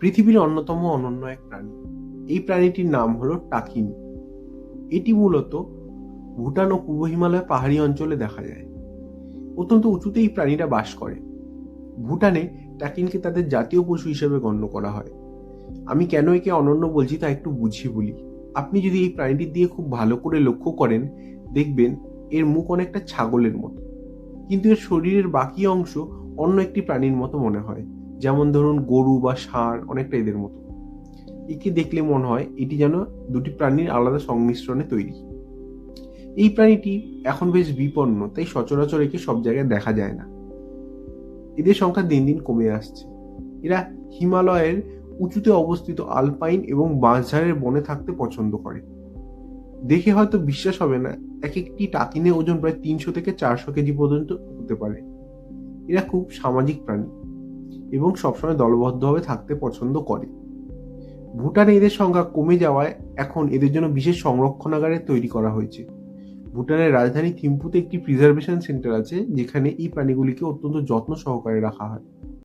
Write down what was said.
পৃথিবীর অন্যতম অনন্য এক প্রাণী। এই প্রাণীটির নাম হলো টাকিন। এটি মূলত ভুটান ও পূর্ব হিমালয় পাহাড়ি অঞ্চলে দেখা যায়। অত্যন্ত উঁচুতে এই প্রাণীরা বাস করে। ভুটানে টাকিনকে তাদের জাতীয় পশু হিসেবে গণ্য করা হয়। আমি কেন একে অনন্য বলছি তা একটু বুঝিয়ে বলি। আপনি যদি এই প্রাণীটির দিয়ে খুব ভালো করে লক্ষ্য করেন, দেখবেন এর মুখ অনেকটা ছাগলের মতো। কিন্তু এর শরীরের বাকি অংশ অন্য একটি প্রাণীর মতো মনে হয়। যেমন ধরুন গরু বা ষাঁড়, অনেকটা এদের মতো। একে দেখলে মনে হয় এটি যেন দুটি প্রাণীর আলাদা সংমিশ্রণে তৈরি। এই প্রাণীটি এখন বেশ বিপন্ন, তাই সচরাচর একে সব জায়গায় দেখা যায় না। এদের সংখ্যা দিন দিন কমে আসছে। এরা হিমালয়ের উঁচুতে অবস্থিত আলপাইন এবং বাঁশঝাড়ের বনে থাকতে পছন্দ করে। দেখে হয়তো বিশ্বাস হবে না, এক একটি টাকিনের ওজন প্রায় তিনশো থেকে চারশো কেজি পর্যন্ত হতে পারে। এরা খুব সামাজিক প্রাণী। এবং সবসময় দলবদ্ধভাবে থাকতে পছন্দ করে। ভুটানে এদের সংখ্যা কমে যাওয়ায় এখন এদের জন্য বিশেষ সংরক্ষণাগারে তৈরি করা হয়েছে। ভুটানের রাজধানী থিম্পুতে একটি প্রিজার্ভেশন সেন্টার আছে, যেখানে এই প্রাণীগুলিকে অত্যন্ত যত্ন সহকারে রাখা হয়।